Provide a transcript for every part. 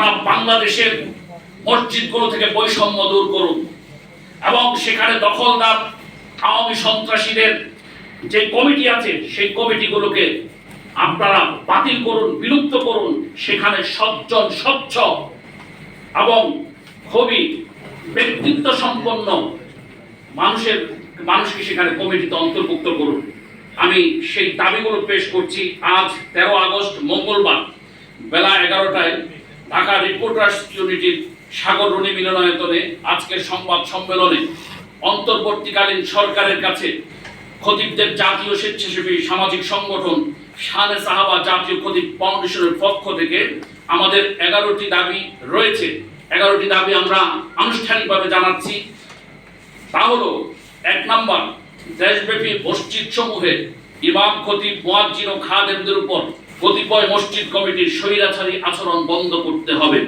সারা বাংলাদেশের মসজিদগুলো থেকে বৈষম্য দূর করুন। এবং সেখানে দখলদার আওয়ামী সন্ত্রাসীদের যে কমিটি আছে, সেই কমিটিগুলোকে আপনারা বাতিল করুন, বিলুপ্ত করুন। সেখানে সজ্জন স্বচ্ছ এবং খুবই ব্যক্তিত্ব সম্পন্ন মানুষের, মানুষকে সেখানে কমিটিতে অন্তর্ভুক্ত করুন। আমি সেই দাবিগুলো পেশ করছি আজ তেরো আগস্ট মঙ্গলবার বেলা এগারোটায়। ঢাকা রিপোর্টার্স ইউনিটির সাগর রুনি মিলনায়তনে আজকের সংবাদ সম্মেলনে অন্তর্বর্তীকালীন সরকারের কাছে খতিবদের জাতীয় স্বেচ্ছাসেবী সামাজিক সংগঠন শানে সাহাবা জাতীয় খতিব ফাউন্ডেশনের পক্ষ থেকে আমাদের এগারোটি দাবি রয়েছে। এগারোটি দাবি আমরা আনুষ্ঠানিকভাবে জানাচ্ছি। তা হলো, এক নম্বর, দেশব্যাপী মসজিদ সমূহে ইমাম খতিব মুয়াজ্জিন ও খাদেমদের উপর কতিপয় মসজিদ কমিটির স্বৈরাচারী আচরণ বন্ধ করতে হবে।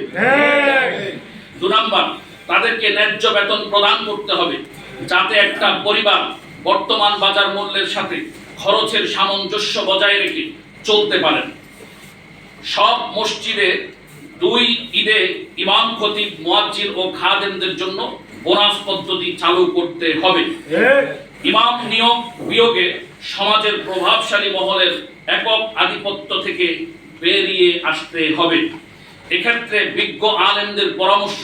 দু নাম্বার তাদেরকে ন্যায্য বেতন প্রদান করতে হবে যাতে একটা পরিবার বর্তমান বাজার মূল্যের সাথে খরচের সামঞ্জস্য বজায় রেখে চলতে পারেন। সব মসজিদে দুই ঈদে ইমাম খতিব মুয়াজ্জিন ও খাদেমদের জন্য বোনাস পদ্ধতি চালু করতে হবে। ইমাম নিয়োগ বিয়োগে সমাজের প্রভাবশালী মহলের একক আধিপত্য থেকে বেরিয়ে আসতে হবে। এক্ষেত্রে বিজ্ঞ আলেমদের পরামর্শ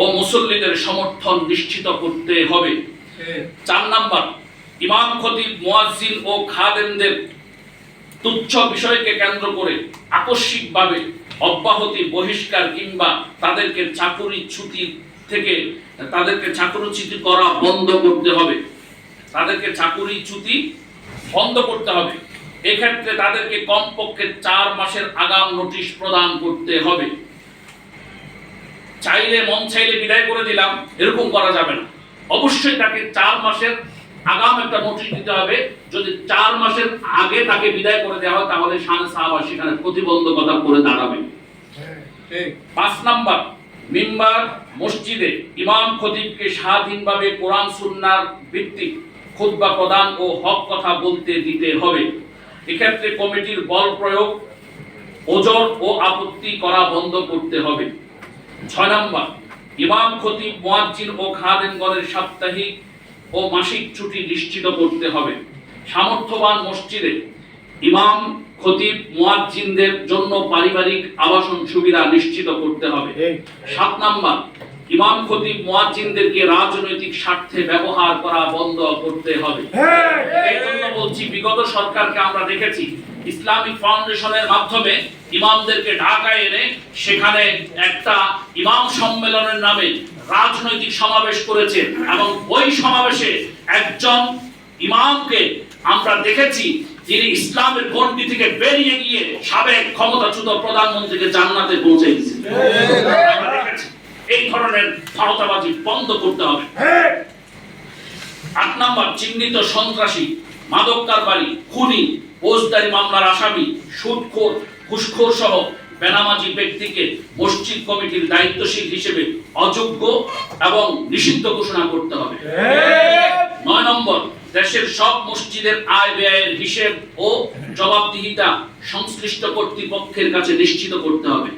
ও মুসল্লিদের সমর্থন নিশ্চিত করতে হবে। চার নাম্বার, ইমাম খতিব, মুয়াজ্জিন ও খাদেমদের তুচ্ছ বিষয়কে কেন্দ্র করে আকস্মিকভাবে অব্যাহতি, বহিষ্কার কিংবা তাদেরকে চাকুরি ছুটি থেকে তাদেরকে চাকুরিচ্যুতি করা বন্ধ করতে হবে। তাদেরকে চাকুরি চ্যুতি বন্ধ করতে হবে। এক্ষেত্রে তাদেরকে কমপক্ষে চার মাসের আগাম নোটিশ প্রদান করতে হবে। চাইলে, মন চাইলে বিদায় করে দিলাম, এরকম করা যাবে না। অবশ্যই তাকে চার মাসের আগাম একটা নোটিশ দিতে হবে। যদি চার মাসের আগে তাকে বিদায় করে দেওয়া হয়, তাহলে শান সাহাবা সেখানে প্রতিবন্ধকতা করে দাঁড়াবে। পাঁচ নাম্বার, মিম্বার, মসজিদে ইমাম খতিবকে স্বাধীনভাবে কোরআন, সুন্নার ভিত্তিক খুতবা প্রদান ও হক কথা বলতে দিতে হবে। এক্ষেত্রে কমিটির বল প্রয়োগ ওজর ও আপত্তি করা বন্ধ করতে হবে। ছয় নম্বর ইমাম খতিব মুয়াজ্জিন ও খাদেমগণের সাপ্তাহিক ও মাসিক ছুটি নিশ্চিত করতে হবে। সামর্থ্যবান মসজিদে ইমাম খতিব মুয়াজ্জিনদের জন্য পারিবারিক আবাসন সুবিধা নিশ্চিত করতে হবে। সাত নাম্বার ইমাম খতিব মুয়াজ্জিনদেরকে রাজনৈতিক স্বার্থে ব্যবহার করা বন্ধ করতে হবে। এই জন্য বলছি, বিগত সরকারকে আমরা দেখেছি ইসলামিক ফাউন্ডেশনের মাধ্যমে ইমামদেরকে ঢাকায় এনে সেখানে একটা ইমাম সম্মেলনের নামে রাজনৈতিক সমাবেশ করেছে এবং ওই সমাবেশে একজন ইমামকে আমরা দেখেছি যিনি ইসলামের গণ্ডি থেকে বেরিয়ে গিয়ে সাবেক ক্ষমতাচ্যুত প্রধানমন্ত্রীকে জান্নাতে পৌঁছে এই ধরনের ভারতাবাজি বন্ধ করতে হবে। আট নাম্বার, চিহ্নিত সন্ত্রাসী মাদক কারবারি খুনি ফৌজদারি মামলার আসামি সুদখোর ঘুষখোর সহ বেনামাজি ব্যক্তিকে মসজিদ কমিটির দায়িত্বশীল হিসেবে অযোগ্য এবং নিষিদ্ধ ঘোষণা করতে হবে। নয় নম্বর দেশের সব মসজিদের আয় ব্যয়ের হিসেব ও জবাবদিহিতা সংশ্লিষ্ট কর্তৃপক্ষের কাছে নিশ্চিত করতে হবে।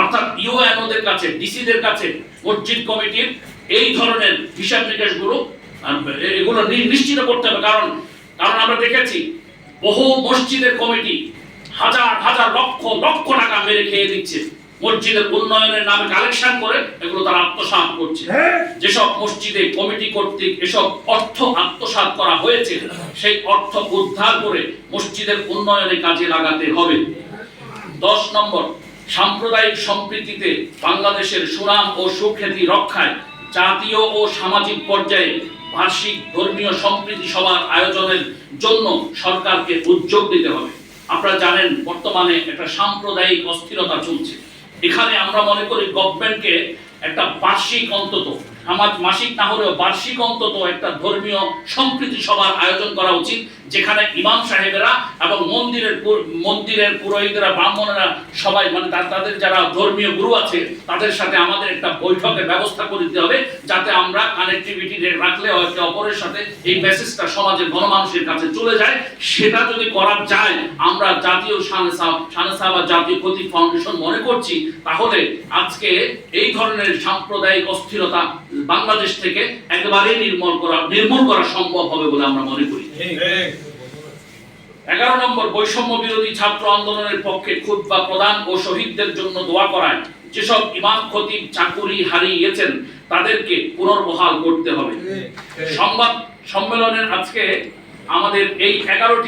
অর্থাৎ ইউএনওদের কাছে ডিসিদের কাছে মসজিদ কমিটির এই ধরনের হিসাব নিকাশগুলো এগুলো নিশ্চিত করতে হবে। কারণ কারণ আমরা দেখেছি বহু মসজিদের কমিটি হাজার হাজার লক্ষ লক্ষ টাকা মেরে খেয়ে দিচ্ছে। মসজিদের উন্নয়নের নামে কালেকশন করে এগুলো তারা আত্মসাৎ করছে। যেসব মসজিদে কমিটি কর্তৃক এসব অর্থ আত্মসাৎ করা হয়েছে সেই অর্থ উদ্ধার করে মসজিদের উন্নয়নে কাজে লাগাতে হবে। দশ নম্বর সাম্প্রদায়িক সম্প্রীতিতে বাংলাদেশের সুনাম ও সুখ্যাতি রক্ষায় জাতীয় ও সামাজিক পর্যায়ে বার্ষিক ধর্মীয় সম্প্রীতি সভার আয়োজনের জন্য সরকারকে উদ্যোগ দিতে হবে। আপনারা জানেন, বর্তমানে একটা সাম্প্রদায়িক অস্থিরতা চলছে। এখানে আমরা মনে করি গভর্নমেন্টকে একটা বার্ষিক অন্তত সমাজ মাসিক না হলেও বার্ষিক অন্তত একটা ধর্মীয় সম্প্রীতি সভার আয়োজন করা উচিত, যেখানে ইমাম সাহেবেরা এবং মন্দিরের মন্দিরের পুরোহিতরা, ব্রাহ্মণেরা সবাই মানে তাদের যারা ধর্মীয় গুরু আছে, তাদের সাথে আমাদের একটা বৈঠকের ব্যবস্থা করে দিতে হবে, যাতে আমরা কানেক্টিভিটি রাখলে একে অপরের সাথে এই মেসেজটা সমাজের গণমানুষের কাছে চলে যায়। সেটা যদি করা যায়, আমরা জাতীয় সানসা বা জাতীয় ক্ষতি ফাউন্ডেশন মনে করছি, তাহলে আজকে এই ধরনের সাম্প্রদায়িক অস্থিরতা বাংলাদেশ থেকে একেবারেই নির্মূল করা নির্মূল করা সম্ভব হবে বলে আমরা মনে করি। এগারো নম্বর বৈষম্য বিরোধী ছাত্র আন্দোলনের পক্ষে খুতবা প্রদান ও শহীদদের জন্য দোয়া করায় যেসব ইমাম খতিব চাকুরি হারিয়েছেন তাদেরকে পুনর্বহাল করতে হবে। সংবাদ সম্মেলনের আজকে আমাদের এই এগারোটি